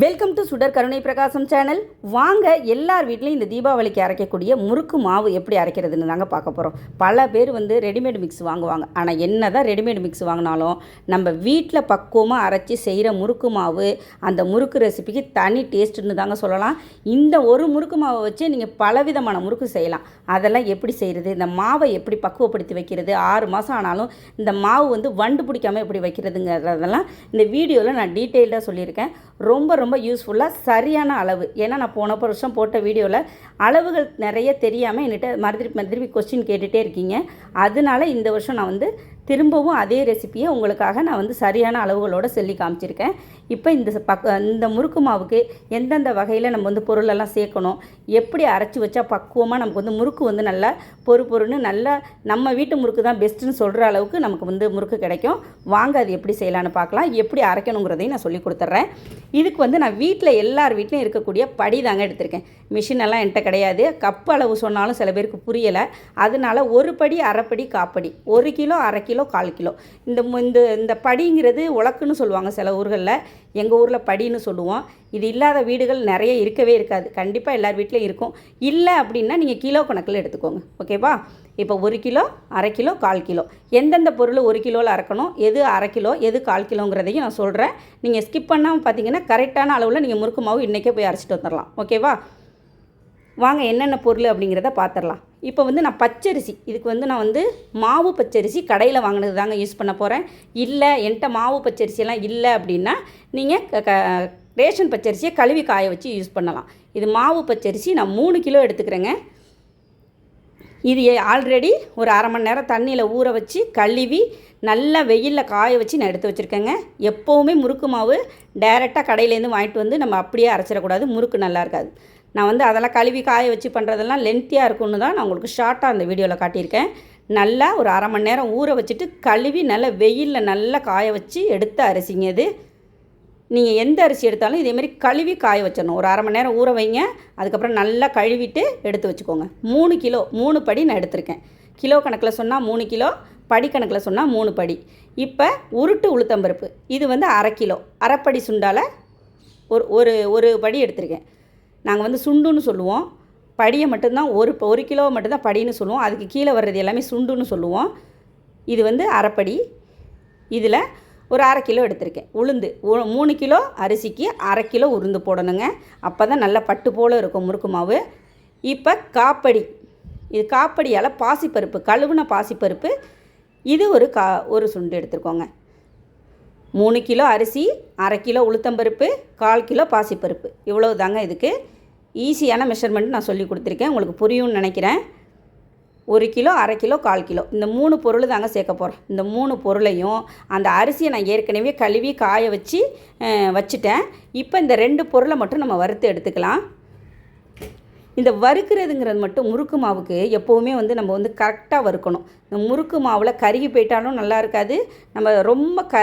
Welcome to சுடர் கருணை பிரகாசம் சேனல் வாங்க எல்லார் வீட்லேயும் இந்த தீபாவளிக்கு அரைக்கக்கூடிய முறுக்கு மாவு எப்படி அரைக்கிறதுன்னு தாங்க பார்க்க போகிறோம் பல பேர் வந்து ரெடிமேட் மிக்ஸ் வாங்குவாங்க. ஆனால் என்ன தான் ரெடிமேட் மிக்ஸ் வாங்கினாலும் நம்ம வீட்டில் பக்குவமாக அரைச்சி செய்கிற முறுக்கு மாவு அந்த முறுக்கு ரெசிபிக்கு தனி டேஸ்ட்டுன்னு தாங்க சொல்லலாம். இந்த ஒரு முறுக்கு மாவை வச்சு நீங்கள் பலவிதமான முறுக்கு செய்யலாம். அதெல்லாம் எப்படி செய்கிறது இந்த மாவை எப்படி பக்குவப்படுத்தி வைக்கிறது? ஆறு மாதம் ஆனாலும் இந்த மாவு வந்து வண்டு பிடிக்காம எப்படி வைக்கிறதுங்கிறதெல்லாம் இந்த வீடியோவில் நான் டீட்டெயில்டாக சொல்லியிருக்கேன். ரொம்ப ரொம்ப யூஸ்ஃபுல்லாக சரியான அளவு. ஏன்னா நான் போன வருஷம் போட்ட வீடியோவில் அளவுகள் நிறைய தெரியாமல் என்கிட்ட மறுதிருப்பி மறுதிருப்பி கொஸ்டின் கேட்டுகிட்டே இருக்கீங்க. அதனால இந்த வருஷம் நான் வந்து திரும்பவும் அதே ரெசிப்பியை உங்களுக்காக நான் வந்து சரியான அளவுகளோடு சொல்லி காமிச்சிருக்கேன். இப்போ இந்த ச- பக்க இந்த முறுக்கு மாவுக்கு எந்தெந்த வகையில் நம்ம வந்து பொருளெல்லாம் சேர்க்கணும்? எப்படி அரைச்சி வச்சா பக்குவமாக நமக்கு வந்து முறுக்கு வந்து நல்லா பொறு பொறுன்னு நல்லா நம்ம வீட்டு முறுக்கு தான் பெஸ்ட்டுன்னு சொல்கிற அளவுக்கு நமக்கு வந்து முறுக்கு கிடைக்கும். வாங்க அது எப்படி செய்யலான்னு பார்க்கலாம். எப்படி அரைக்கணுங்கிறதையும் நான் சொல்லி கொடுத்துட்றேன். இதுக்கு வந்து நான் வீட்டில் எல்லார் வீட்லையும் இருக்கக்கூடிய படி தாங்க எடுத்திருக்கேன். மிஷின் எல்லாம் என்கிட்ட கிடையாது. கப் அளவு சொன்னாலும் சில பேருக்கு புரியலை. அதனால ஒரு படி அரைப்படி காப்படி ஒரு கிலோ அரை கிலோ கிலோ கால் கிலோ. இந்த மு- இந்த இந்த படிங்கிறது உலக்குன்னு சொல்லுவாங்க சில ஊர்களில். எங்கள் ஊரில் படின்னு சொல்லுவோம். இது இல்லாத வீடுகள் நிறைய இருக்கவே இருக்காது. கண்டிப்பாக எல்லார் வீட்லேயும் இருக்கும். இல்லை அப்படின்னா நீங்கள் கிலோ கணக்கில் எடுத்துக்கோங்க. ஓகேவா? இப்போ ஒரு கிலோ அரை கிலோ கால் கிலோ. எந்தெந்த பொருள் ஒரு கிலோவில் அரைக்கணும்? எது அரை கிலோ எது கால் கிலோங்கிறதையும் நான் சொல்கிறேன். நீங்கள் ஸ்கிப் பண்ணாமல் பார்த்தீங்கன்னா கரெக்டான அளவில் நீங்கள் முறுக்கு மாவு இன்றைக்கே போய் அரைச்சிட்டு வந்துடலாம். ஓகேவா? வாங்க என்னென்ன பொருள் அப்படிங்கிறத பார்த்துடலாம் இப்போ வந்து நான் பச்சரிசி. இதுக்கு வந்து நான் வந்து மாவு பச்சரிசி கடையில் வாங்கினது தாங்க யூஸ் பண்ண போகிறேன் இல்லை என்கிட்ட மாவு பச்சரிசியெல்லாம் இல்லை அப்படின்னா நீங்கள் க க- ரேஷன் பச்சரிசியை கழுவி காய வச்சு யூஸ் பண்ணலாம். இது மாவு பச்சரிசி நான் மூணு கிலோ எடுத்துக்கிறேங்க. இது ஆல்ரெடி ஒரு அரை மணி நேரம் தண்ணியில் ஊற வச்சு கழுவி நல்லா வெயிலில் காய வச்சு நான் எடுத்து வச்சுருக்கேங்க. எப்போவுமே முறுக்கு மாவு டைரெக்டாக கடையிலேருந்து வாங்கிட்டு வந்து நம்ம அப்படியே அரைச்சிடக்கூடாது. முறுக்கு நல்லா இருக்காது. நான் வந்து அதெல்லாம் கழுவி காய வச்சு பண்ணுறதெல்லாம் லென்த்தியாக இருக்கும்னு தான் நான் உங்களுக்கு ஷார்ட்டாக அந்த வீடியோவில் காட்டியிருக்கேன். நல்லா ஒரு அரை மணி நேரம் ஊற வச்சுட்டு கழுவி நல்லா வெயிலில் நல்லா காய வச்சு எடுத்த அரிசிங்க இது. நீங்கள் எந்த அரிசி எடுத்தாலும் இதேமாரி கழுவி காய வச்சிடணும். ஒரு அரை மணி நேரம் ஊற வைங்க. அதுக்கப்புறம் நல்லா கழுவிட்டு எடுத்து வச்சுக்கோங்க. மூணு கிலோ மூணு படி நான் எடுத்திருக்கேன். கிலோ கணக்கில் சொன்னால் மூணு கிலோ படி கணக்கில் சொன்னால் மூணு படி. இப்போ உருட்டு உளுத்தம்பருப்பு. இது வந்து அரை கிலோ. அரைப்படி சுண்டால் ஒரு ஒரு ஒரு படி எடுத்திருக்கேன். நாங்கள் வந்து சுண்டுன்னு சொல்லுவோம். படியை மட்டும்தான் ஒரு ஒரு கிலோ மட்டும்தான் படின்னு சொல்லுவோம். அதுக்கு கீழே வர்றது எல்லாமே சுண்டுன்னு சொல்லுவோம். இது வந்து அரைப்படி. இதில் ஒரு அரை கிலோ எடுத்திருக்கேன். உளுந்து. மூணு கிலோ அரிசிக்கு அரை கிலோ உளுந்து போடணுங்க. அப்போ தான் நல்லா பட்டு போல் இருக்கும் முறுக்கு மாவு. இப்போ காப்படி. இது காப்படியால் பாசிப்பருப்பு கழுவுன பாசிப்பருப்பு. இது ஒரு கா ஒரு சுண்டு எடுத்துருக்கோங்க. மூணு கிலோ அரிசி அரை கிலோ உளுத்தம்பருப்பு கால் கிலோ பாசிப்பருப்பு. இவ்வளவு தாங்க இதுக்கு. ஈஸியான மெஷர்மெண்ட் நான் சொல்லி கொடுத்துருக்கேன். உங்களுக்கு புரியும்னு நினைக்கிறேன். ஒரு கிலோ அரை கிலோ கால் கிலோ. இந்த மூணு பொருள் தாங்க சேர்க்க போகிறோம் இந்த மூணு பொருளையும் அந்த அரிசியை நான் ஏற்கனவே கழுவி காய வச்சு வச்சுட்டேன். இப்போ இந்த ரெண்டு பொருளை மட்டும் நம்ம வறுத்து எடுத்துக்கலாம். இந்த வறுக்கிறதுங்கிறது மட்டும் முறுக்கு மாவுக்கு எப்போவுமே வந்து நம்ம வந்து கரெக்டாக வறுக்கணும். இந்த முறுக்கு மாவில் கருகி போயிட்டாலும் நல்லா இருக்காது. நம்ம ரொம்ப க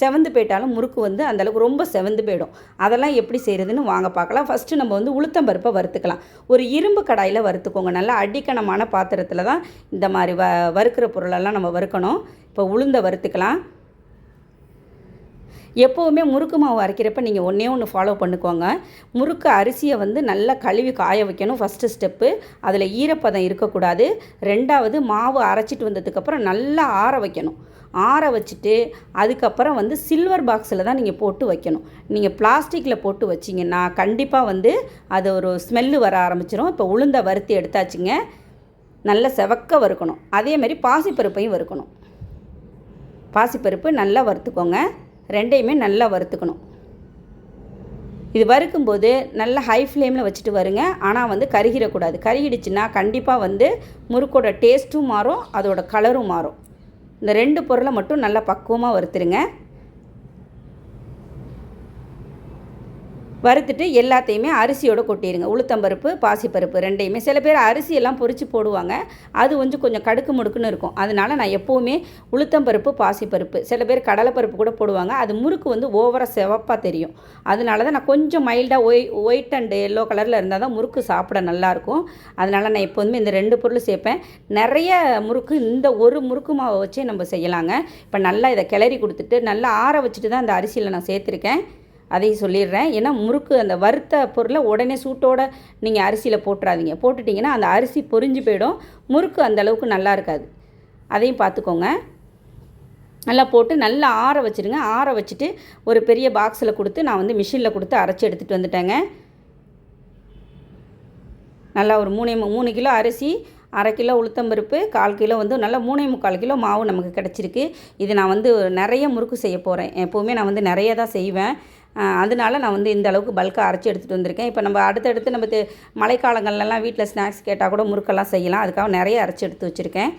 செவந்து போயிட்டாலும் முறுக்கு வந்து அந்தளவுக்கு ரொம்ப செவந்து போயிடும். அதெல்லாம் எப்படி செய்கிறதுன்னு வாங்க பார்க்கலாம். ஃபஸ்ட்டு நம்ம வந்து உளுத்தம்பருப்பை வறுத்துக்கலாம். ஒரு இரும்பு கடாயில் வறுத்துக்கோங்க. நல்லா அடிக்கணமான பாத்திரத்தில் தான் இந்த மாதிரி வ வறுக்கிற பொருளெல்லாம் நம்ம வறுக்கணும். இப்போ உளுந்தை வறுத்துக்கலாம். எப்போவுமே முறுக்கு மாவு அரைக்கிறப்ப நீங்கள் ஒன்றே ஒன்று ஃபாலோ பண்ணிக்கோங்க. முறுக்கு அரிசியை வந்து நல்லா கழுவி காய வைக்கணும். ஃபஸ்ட்டு ஸ்டெப்பு அதில் ஈரப்பதம் இருக்கக்கூடாது. ரெண்டாவது மாவு அரைச்சிட்டு வந்ததுக்கப்புறம் நல்லா ஆற வைக்கணும். ஆற வச்சுட்டு அதுக்கப்புறம் வந்து சில்வர் பாக்ஸில் தான் நீங்கள் போட்டு வைக்கணும். நீங்கள் பிளாஸ்டிக்கில் போட்டு வச்சிங்கன்னா கண்டிப்பாக வந்து அது ஒரு ஸ்மெல்லு வர ஆரம்பிச்சிடும் இப்போ உளுந்த வறுத்து எடுத்தாச்சுங்க. நல்ல செவக்க வறுக்கணும். அதேமாரி பாசிப்பருப்பையும் வறுக்கணும். பாசிப்பருப்பு நல்லா வறுத்துக்கோங்க. ரெண்டையுமே நல்லா வறுத்துக்கணும். இது வறுக்கும்போது நல்ல ஹை ஃப்ளேமில் வச்சுட்டு வருங்க. ஆனால் வந்து கருகிடக்கூடாது. கருகிடுச்சுன்னா கண்டிப்பாக வந்து முறுக்கோட டேஸ்ட்டும் மாறும் அதோட கலரும் மாறும். இந்த ரெண்டு பொருளை மட்டும் நல்லா பக்குவமாக வறுத்துருங்க. வறுத்துட்டு எல்லாத்தையுமே அரிசியோட கொட்டிடுங்க உளுத்தம்பருப்பு பாசிப்பருப்பு ரெண்டையுமே. சில பேர் அரிசியெல்லாம் பொறிச்சு போடுவாங்க. அது கொஞ்சம் கொஞ்சம் கடுக்கு முடுக்குன்னு இருக்கும். அதனால நான் எப்போவுமே உளுத்தம்பருப்பு பாசிப்பருப்பு சில பேர் கடலைப்பருப்பு கூட போடுவாங்க. அது முறுக்கு வந்து ஓவராக சிவப்பாக தெரியும். அதனால தான் நான் கொஞ்சம் மைல்டாக ஒய் ஒயிட் அண்ட் எல்லோ கலரில் இருந்தால் தான் முறுக்கு சாப்பிட நல்லாயிருக்கும். அதனால நான் எப்போதுமே இந்த ரெண்டு பொருள் சேர்ப்பேன். நிறைய முறுக்கு இந்த ஒரு முறுக்கு மாவை வச்சே நம்ம செய்யலாங்க. இப்போ நல்லா இதை கிளறி கொடுத்துட்டு நல்லா ஆற வச்சுட்டு தான் இந்த அரிசியில் நான் சேர்த்துருக்கேன். அதையும் சொல்லிடுறேன். ஏன்னா முறுக்கு அந்த வறுத்த பொருளை உடனே சூட்டோட நீங்கள் அரிசியில் போட்டுறாதீங்க. போட்டுட்டிங்கன்னா அந்த அரிசி பொரிஞ்சு போயிடும். முறுக்கு அந்த அளவுக்கு நல்லா இருக்காது. அதையும் பார்த்துக்கோங்க நல்லா போட்டு நல்லா ஆற வச்சுடுங்க ஆற வச்சுட்டு ஒரு பெரிய பாக்ஸில் கொடுத்து நான் வந்து மிஷினில் கொடுத்து அரைச்சி எடுத்துகிட்டு வந்துட்டேங்க. நல்லா ஒரு மூணே மூணு கிலோ அரிசி அரை கிலோ உளுத்தம்பருப்பு கால் கிலோ வந்து நல்லா மூணே முக்கால் கிலோ மாவு நமக்கு கிடச்சிருக்கு. இது நான் வந்து நிறைய முறுக்கு செய்ய போகிறேன் எப்போவுமே நான் வந்து நிறைய தான் செய்வேன். அதனால நான் வந்து இந்த அளவுக்கு பல்காக அரைச்சி எடுத்துகிட்டு வந்திருக்கேன். இப்போ நம்ம அடுத்தடுத்து நம்ம தெ- மழைக்காலங்கள்லாம் வீட்டில் ஸ்நாக்ஸ் கேட்டால் கூட முறுக்கெல்லாம் செய்யலாம். அதுக்காக நிறைய அரைச்சி எடுத்து வச்சுருக்கேன்.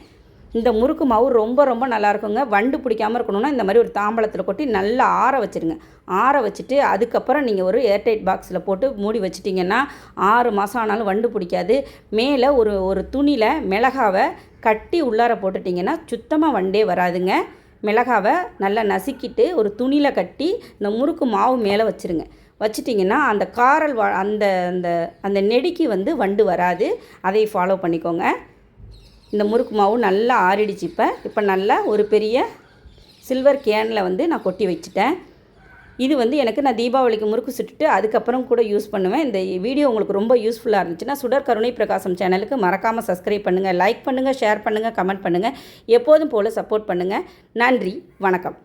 இந்த முறுக்கு மாவு ரொம்ப ரொம்ப நல்லா இருக்குங்க. வண்டு பிடிக்காமல் இருக்கணும்னா இந்த மாதிரி ஒரு தாம்பளத்தில் கொட்டி நல்லா ஆற வச்சுருங்க. ஆற வச்சுட்டு அதுக்கப்புறம் நீங்கள் ஒரு ஏர்டைட் பாக்ஸில் போட்டு மூடி வச்சிட்டிங்கன்னா ஆறு மாதம் ஆனாலும் வண்டு பிடிக்காது. மேலே ஒரு ஒரு துணியில் மிளகாவை கட்டி உள்ளார போட்டுட்டிங்கன்னா சுத்தமாக வண்டே வராதுங்க. மிளகாவை நல்லா நசுக்கிட்டு ஒரு துணியில் கட்டி இந்த முறுக்கு மாவு மேலே வச்சுருங்க. வச்சிட்டிங்கன்னா அந்த காரல் வா அந்த அந்த அந்த நெடிக்கு வந்து வண்டு வராது. அதை ஃபாலோ பண்ணிக்கோங்க. இந்த முறுக்கு மாவு நல்லா ஆறிடுச்சு இப்போ. இப்போ நல்லா ஒரு பெரிய சில்வர் கேனில் வந்து நான் கொட்டி வச்சுட்டேன். இது வந்து எனக்கு நான் தீபாவளிக்கு முறுக்கு சுட்டுட்டு அதுக்கப்புறம் கூட யூஸ் பண்ணுவேன். இந்த வீடியோ உங்களுக்கு ரொம்ப யூஸ்ஃபுல்லாக இருந்துச்சுன்னா சுடர் கருணை பிரகாசம் சேனலுக்கு மறக்காமல் சப்ஸ்கிரைப் பண்ணுங்கள் லைக் பண்ணுங்கள் ஷேர் பண்ணுங்கள் கமெண்ட் பண்ணுங்கள் எப்போதும் போல் சப்போர்ட் பண்ணுங்கள் நன்றி வணக்கம்.